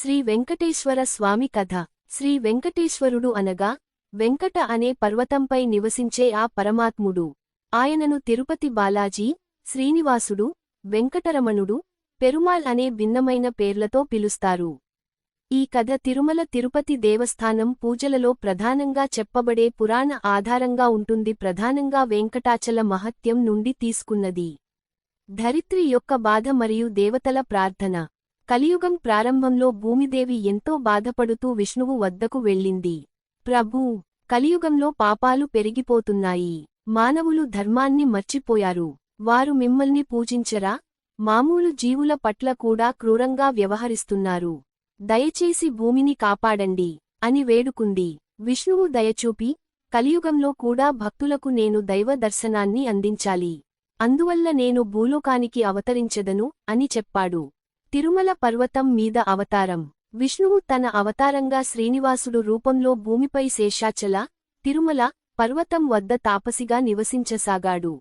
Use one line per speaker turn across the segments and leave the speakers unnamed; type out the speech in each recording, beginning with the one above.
శ్రీ వెంకటేశ్వర స్వామి కథ. శ్రీ వెంకటేశ్వరుడు అనగా వెంకట అనే పర్వతంపై నివసించే ఆ పరమాత్ముడు. ఆయనను తిరుపతి బాలాజీ శ్రీనివాసుడు వెంకటరమణుడు పెరుమాల్ అనే భిన్నమైన పేర్లతో పిలుస్తారు. ఈ కథ తిరుమల తిరుపతి దేవస్థానం పూజలలో ప్రధానంగా చెప్పబడే పురాణ ఆధారంగా ఉంటుంది ప్రధానంగా వెంకటాచల మహత్యం నుండి తీసుకున్నది. ధరిత్రి యొక్క బాధ మరియు దేవతల ప్రార్థన. కలియుగం ప్రారంభంలో భూమిదేవి ఎంతో బాధపడుతూ విష్ణువు వద్దకు వెళ్ళింది. ప్రభూ కలియుగంలో పాపాలు పెరిగిపోతున్నాయి. మానవులు ధర్మాన్ని మర్చిపోయారు. వారు మిమ్మల్ని పూజించరా? మామూలు జీవుల పట్ల కూడా క్రూరంగా వ్యవహరిస్తున్నారు. దయచేసి భూమిని కాపాడండి అని వేడుకుంది. విష్ణువు దయచూపి కలియుగంలో కూడా భక్తులకు నేను దైవ దర్శనాన్ని అందించాలి. అందువల్ల నేను భూలోకానికి అవతరించెదను అని చెప్పాడు. తిరుమల పర్వతం మీద అవతారం. విష్ణువు తన అవతారంగా శ్రీనివాసుడు రూపంలో భూమిపై శేషాచల తిరుమల పర్వతం వద్ద తాపసిగా నివసించసాగాడు.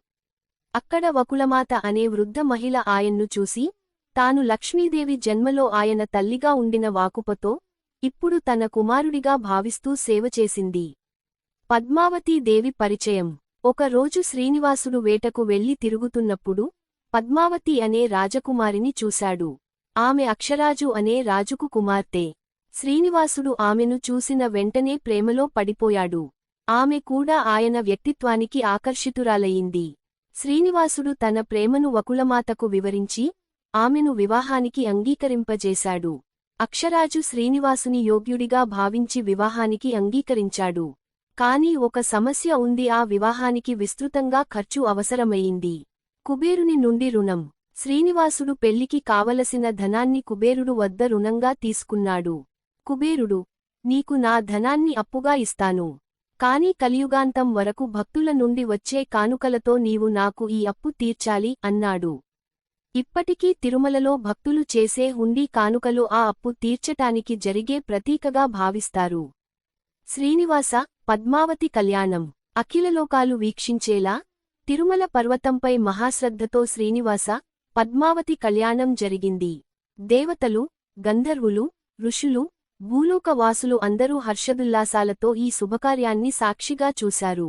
అక్కడ వకులమాత అనే వృద్ధ మహిళ ఆయన్ను చూసి తాను లక్ష్మీదేవి జన్మలో ఆయన తల్లిగా ఉండిన వాకుపతో ఇప్పుడు తన కుమారుడిగా భావిస్తూ సేవ చేసింది. పద్మావతీదేవి పరిచయం. ఒకరోజు శ్రీనివాసుడు వేటకు వెళ్ళి తిరుగుతున్నప్పుడు పద్మావతి అనే రాజకుమారిని చూశాడు. ఆమె అక్షరాజు అనే రాజుకు కుమార్తె. శ్రీనివాసుడు ఆమెను చూసిన వెంటనే ప్రేమలో పడిపోయాడు. ఆమె కూడా ఆయన వ్యక్తిత్వానికి ఆకర్షితురాలయింది శ్రీనివాసుడు తన ప్రేమను వకులమాతకు వివరించి ఆమెను వివాహానికి అంగీకరింపజేశాడు. అక్షరాజు శ్రీనివాసుని యోగ్యుడిగా భావించి వివాహానికి అంగీకరించాడు. కాని ఒక సమస్య ఉంది ఆ వివాహానికి విస్తృతంగా ఖర్చు అవసరమయ్యింది. కుబేరుని నుండి రుణం. శ్రీనివాసుడు పెళ్ళికి కావలసిన ధనాన్ని కుబేరుడు వద్ద రుణంగా తీసుకున్నాడు. కుబేరుడు నీకు నా ధనాన్ని అప్పుగా ఇస్తాను. కాని కలియుగాంతం వరకు భక్తుల నుండి వచ్చే కానుకలతో నీవు నాకు ఈ అప్పు తీర్చాలి అన్నాడు. ఇప్పటికీ తిరుమలలో భక్తులు చేసే హుండీ కానుకలు ఆ అప్పు తీర్చటానికి జరిగే ప్రతీకగా భావిస్తారు. శ్రీనివాస పద్మావతి కళ్యాణం. అఖిలలోకాలు వీక్షించేలా తిరుమల పర్వతంపై మహాశ్రద్ధతో శ్రీనివాస పద్మావతి కళ్యాణం జరిగింది. దేవతలు గంధర్వులు ఋషులు భూలోకవాసులు అందరూ హర్షదుల్లాసాలతో ఈ శుభకార్యాన్ని సాక్షిగా చూశారు.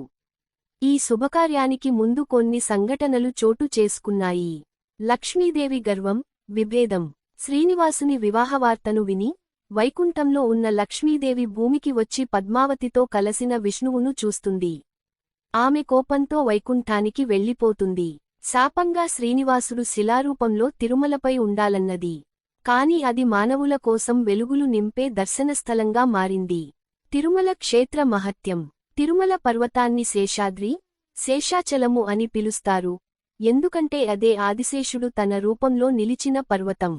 ఈ శుభకార్యానికి ముందు కొన్ని సంఘటనలు చోటు చేసుకున్నాయి. లక్ష్మీదేవి గర్వం విభేదం శ్రీనివాసుని వివాహవార్తను విని వైకుంఠంలో ఉన్న లక్ష్మీదేవి భూమికి వచ్చి పద్మావతితో కలసిన విష్ణువును చూస్తుంది. ఆమె కోపంతో వైకుంఠానికి వెళ్ళిపోతుంది. శాపంగా శ్రీనివాసుడు శిలారూపంలో తిరుమలపై ఉండాలన్నది. కాని అది మానవుల కోసం వెలుగులు నింపే దర్శనస్థలంగా మారింది. తిరుమల క్షేత్ర మహత్యం. తిరుమల పర్వతాన్ని శేషాద్రి శేషాచలము అని పిలుస్తారు. ఎందుకంటే అదే ఆదిశేషుడు తన రూపంలో నిలిచిన పర్వతం.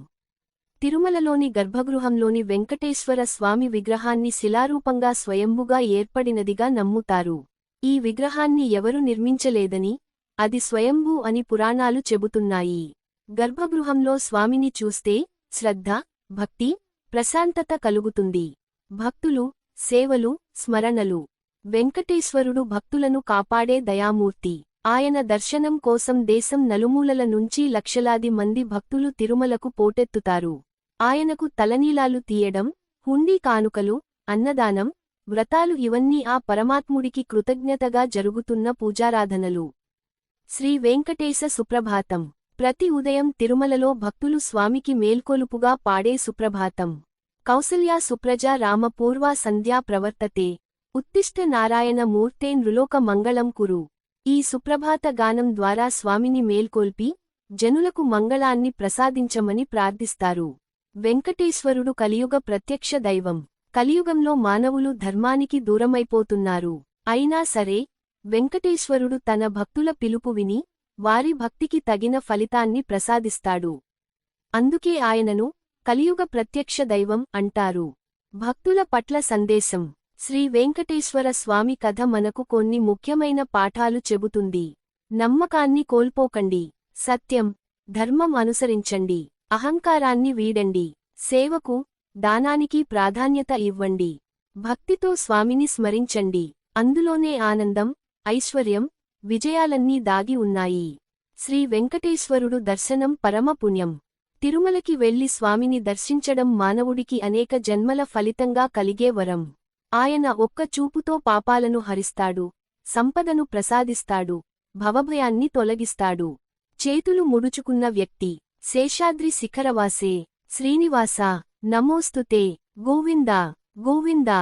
తిరుమలలోని గర్భగృహంలోని వెంకటేశ్వర స్వామి విగ్రహాన్ని శిలారూపంగా స్వయంభుగా ఏర్పడినదిగా నమ్ముతారు. ఈ విగ్రహాన్ని ఎవరు నిర్మించలేదని అది స్వయంభూ అని పురాణాలు చెబుతున్నాయి. గర్భగృహంలో స్వామిని చూస్తే శ్రద్ధ భక్తి ప్రశాంతత కలుగుతుంది. భక్తులు సేవలు స్మరణలు. వెంకటేశ్వరుడు భక్తులను కాపాడే దయామూర్తి. ఆయన దర్శనం కోసం దేశం నలుమూలల నుంచి లక్షలాది మంది భక్తులు తిరుమలకు పోటెత్తుతారు. ఆయనకు తలనీలాలు తీయడం హుండీ కానుకలు అన్నదానం వ్రతాలు ఇవన్నీ ఆ పరమాత్ముడికి కృతజ్ఞతగా జరుగుతున్న పూజారాధనలు. శ్రీ వెంకటేశ సుప్రభాతం. ప్రతి ఉదయం తిరుమలలో భక్తులు స్వామికి మేల్కొలుపుగా పాడే సుప్రభాతం. కౌసల్యా సుప్రజా రామ పూర్వా సంధ్యా ప్రవర్తతే. ఉత్తిష్ట నారాయణ మూర్తే నృలోక మంగళం కురు. ఈ సుప్రభాత గానం ద్వారా స్వామిని మేల్కొల్పి జనులకు మంగళాన్ని ప్రసాదించమని ప్రార్థిస్తారు. వెంకటేశ్వరుడు కలియుగ ప్రత్యక్ష దైవం. కలియుగంలో మానవులు ధర్మానికి దూరమైపోతున్నారు. అయినా సరే వెంకటేశ్వరుడు తన భక్తుల పిలుపు విని వారి భక్తికి తగిన ఫలితాన్ని ప్రసాదిస్తాడు. అందుకే ఆయనను కలియుగ ప్రత్యక్ష దైవం అంటారు. భక్తుల పట్ల సందేశం. శ్రీ వెంకటేశ్వర స్వామి కథ మనకు కొన్ని ముఖ్యమైన పాఠాలు చెబుతుంది. నమ్మకాన్ని కోల్పోకండి. సత్యం. ధర్మం అనుసరించండి. అహంకారాన్ని వీడండి. సేవకు దానానికి ప్రాధాన్యత ఇవ్వండి. భక్తితో స్వామిని స్మరించండి. అందులోనే ఆనందం ఐశ్వర్యం విజయాలన్నీ దాగి ఉన్నాయి. శ్రీ వెంకటేశ్వరుడు దర్శనం పరమ పుణ్యం. తిరుమలకి వెళ్ళి స్వామిని దర్శించడం మానవుడికి అనేక జన్మల ఫలితంగా కలిగే వరం. ఆయన ఒక్క చూపుతో పాపాలను హరిస్తాడు సంపదను ప్రసాదిస్తాడు భవభయాన్ని తొలగిస్తాడు. చేతులు ముడుచుకున్న వ్యక్తి శేషాద్రి శిఖరవాసే శ్రీనివాస నమోస్తుతే గోవిందా గోవిందా.